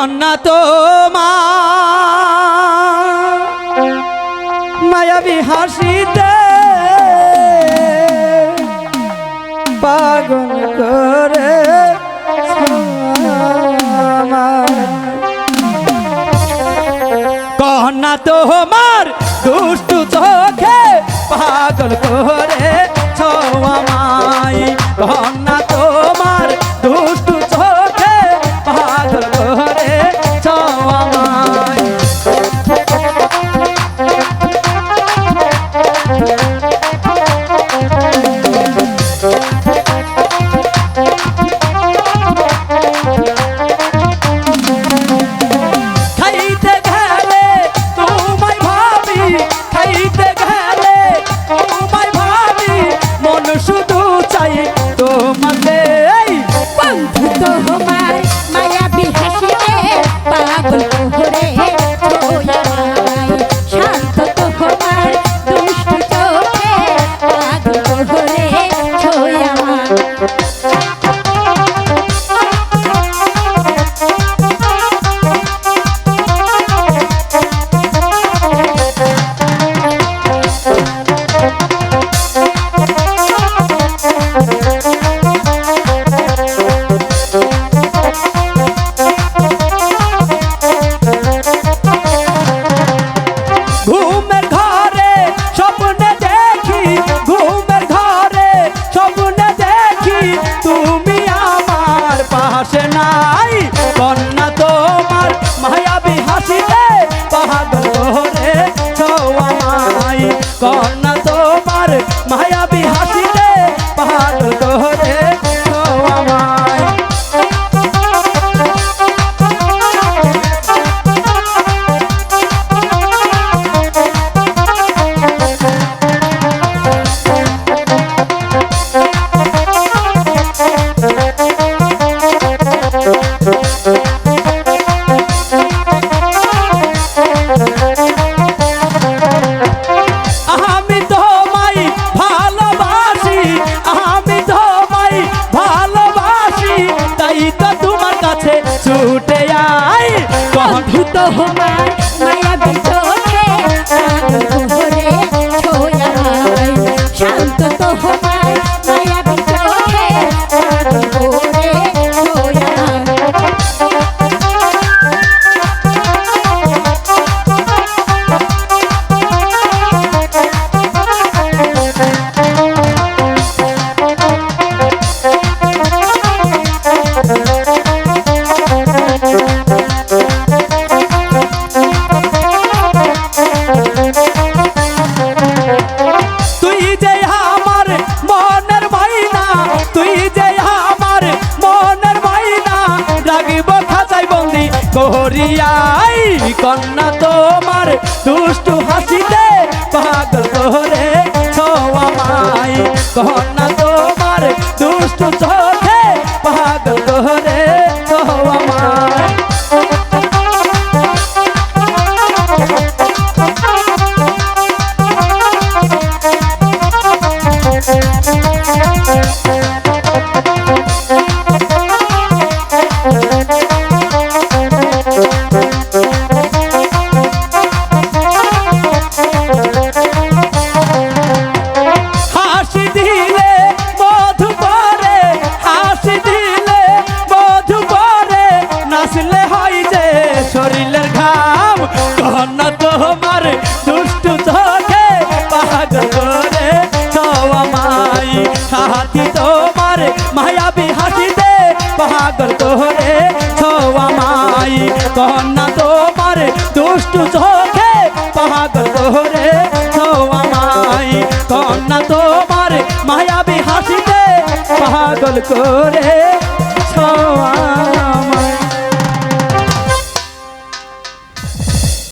কন্যা তো মা মায়াবী হাসিতে পাগল করে কন্যা তোমার দুষ্টু চোখে পাগল করে তোমার মায়াবি হাসিতে পাগল হরে আসে নাই। কন্যা তোমার মায়াবি হাসিতে ছুটে আয় কহিত হমায় মায়া বিচোটে করিয়াই কন্যা তোমার দুষ্ট হাসিতে পাগল করে ছোয়া মাই। কন্যা তোমার দুষ্ট দুষ্টু চোখে পাহাড় ধরে আমায়। কন্যা তোমার মায়াবী হাসিতে পাগল করে ছোয়া